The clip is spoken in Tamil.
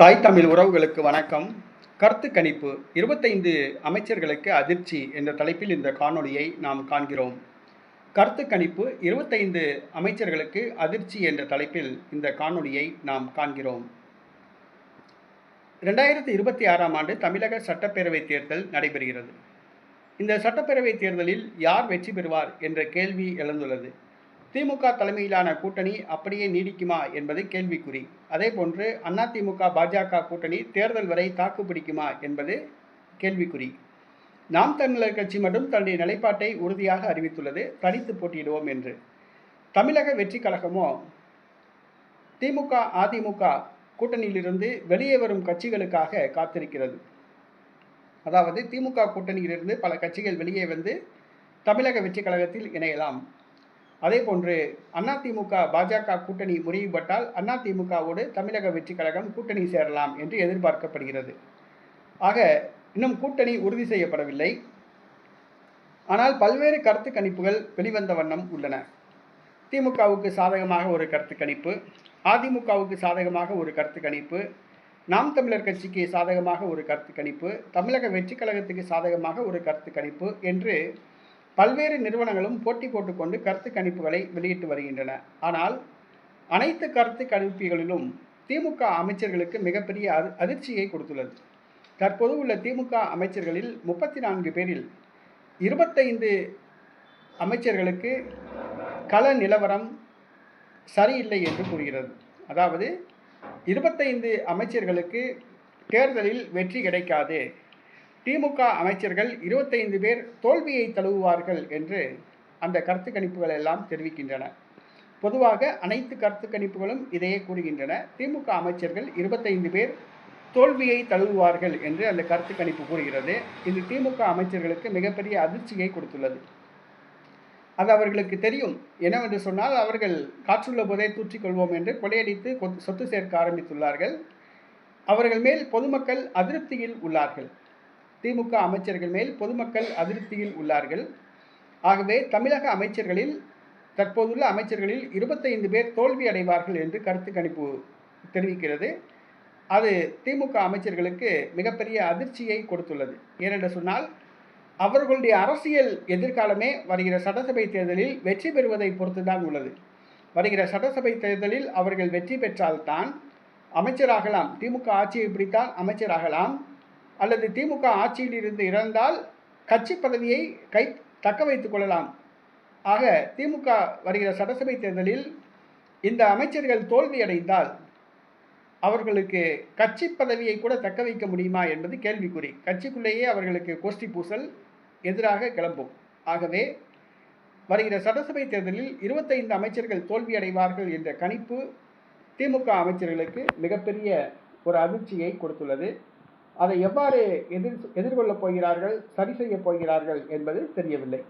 தாய் தமிழ் உறவுகளுக்கு வணக்கம். கருத்து கணிப்பு இருபத்தைந்து அமைச்சர்களுக்கு அதிர்ச்சி என்ற தலைப்பில் இந்த காணொளியை நாம் காண்கிறோம். கருத்து கணிப்பு இருபத்தைந்து அமைச்சர்களுக்கு அதிர்ச்சி என்ற தலைப்பில் இந்த காணொளியை நாம் காண்கிறோம். ரெண்டாயிரத்தி இருபத்தி ஆறாம் ஆண்டு தமிழக சட்டப்பேரவைத் தேர்தல் நடைபெறுகிறது. இந்த சட்டப்பேரவைத் தேர்தலில் யார் வெற்றி பெறுவார் என்ற கேள்வி எழுந்துள்ளது. திமுக தலைமையிலான கூட்டணி அப்படியே நீடிக்குமா என்பது கேள்விக்குறி. அதேபோன்று அதிமுக பாஜக கூட்டணி தேர்தல் வரை தாக்கு பிடிக்குமா என்பது கேள்விக்குறி. நாம் தமிழர் கட்சி மட்டும் தன்னுடைய நிலைப்பாட்டை உறுதியாக அறிவித்துள்ளது தனித்து போட்டியிடுவோம் என்று. தமிழக வெற்றி கழகமோ திமுக அதிமுக கூட்டணியிலிருந்து வெளியே வரும் கட்சிகளுக்காக காத்திருக்கிறது. அதாவது திமுக கூட்டணியிலிருந்து பல கட்சிகள் வெளியே வந்து தமிழக வெற்றி கழகத்தில் இணையலாம். அதே போன்று அதிமுக பாஜக கூட்டணி முறிவுபட்டால் அதிமுகவோடு தமிழக வெற்றி கழகம் கூட்டணி சேரலாம் என்று எதிர்பார்க்கப்படுகிறது. ஆக இன்னும் கூட்டணி உறுதி செய்யப்படவில்லை. ஆனால் பல்வேறு கருத்து கணிப்புகள் வெளிவந்த வண்ணம் உள்ளன. திமுகவுக்கு சாதகமாக ஒரு கருத்து கணிப்பு அதிமுகவுக்கு சாதகமாக ஒரு கருத்து கணிப்பு நாம் தமிழர் கட்சிக்கு சாதகமாக ஒரு கருத்து கணிப்பு தமிழக வெற்றி கழகத்துக்கு சாதகமாக ஒரு கருத்து கணிப்பு என்று பல்வேறு நிறுவனங்களும் போட்டி போட்டுக்கொண்டு கருத்து கணிப்புகளை வெளியிட்டு வருகின்றன. ஆனால் அனைத்து கருத்து கணிப்புகளிலும் திமுக அமைச்சர்களுக்கு மிகப்பெரிய அதி அதிர்ச்சியை கொடுத்துள்ளது. தற்போது உள்ள திமுக அமைச்சர்களில் முப்பத்தி நான்கு பேரில் இருபத்தைந்து அமைச்சர்களுக்கு கள நிலவரம் சரியில்லை என்று கூறுகிறது. அதாவது இருபத்தைந்து அமைச்சர்களுக்கு தேர்தலில் வெற்றி கிடைக்காது. திமுக அமைச்சர்கள் இருபத்தைந்து பேர் தோல்வியை தழுவுவார்கள் என்று அந்த கருத்து கணிப்புகள் எல்லாம் தெரிவிக்கின்றன. பொதுவாக அனைத்து கருத்து கணிப்புகளும் இதையே கூறுகின்றன. திமுக அமைச்சர்கள் இருபத்தைந்து பேர் தோல்வியை தழுவுவார்கள் என்று அந்த கருத்து கணிப்பு கூறுகிறது. இது திமுக அமைச்சர்களுக்கு மிகப்பெரிய அதிர்ச்சியை கொடுத்துள்ளது. அது அவர்களுக்கு தெரியும். என்னவென்று சொன்னால் அவர்கள் காற்றுள்ள போதே தூற்றிக்கொள்வோம் என்று கொலையடித்து சொத்து சேர்க்க ஆரம்பித்துள்ளார்கள். அவர்கள் மேல் பொதுமக்கள் அதிருப்தியில் உள்ளார்கள். திமுக அமைச்சர்கள் மேல் பொதுமக்கள் அதிருப்தியில் உள்ளார்கள். ஆகவே தமிழக அமைச்சர்களில் தற்போதுள்ள அமைச்சர்களில் இருபத்தைந்து பேர் தோல்வி அடைவார்கள் என்று கருத்து கணிப்பு தெரிவிக்கிறது. அது திமுக அமைச்சர்களுக்கு மிகப்பெரிய அதிர்ச்சியை கொடுத்துள்ளது. ஏனென்று சொன்னால் அவர்களுடைய அரசியல் எதிர்காலமே வருகிற சட்டசபை தேர்தலில் வெற்றி பெறுவதை பொறுத்துதான் உள்ளது. வருகிற சட்டசபை தேர்தலில் அவர்கள் வெற்றி பெற்றால்தான் அமைச்சராகலாம். திமுக ஆட்சியை பிடித்தால் அமைச்சராகலாம். அல்லது திமுக ஆட்சியில் இருந்து இறந்தால் கட்சி பதவியை கை தக்க வைத்துக் கொள்ளலாம். ஆக திமுக வருகிற சட்டசபை தேர்தலில் இந்த அமைச்சர்கள் தோல்வியடைந்தால் அவர்களுக்கு கட்சி பதவியை கூட தக்க வைக்க முடியுமா என்பது கேள்விக்குறி. கட்சிக்குள்ளேயே அவர்களுக்கு கோஷ்டி பூசல் எதிராக கிளம்பும். ஆகவே வருகிற சட்டசபை தேர்தலில் இருபத்தைந்து அமைச்சர்கள் தோல்வியடைவார்கள் என்ற கணிப்பு திமுக அமைச்சர்களுக்கு மிகப்பெரிய ஒரு அதிர்ச்சியை கொடுத்துள்ளது. அதை எவ்வாறு எதிர் எதிர்கொள்ளப் போகிறார்கள் சரி செய்யப் போகிறார்கள் என்பது தெரியவில்லை.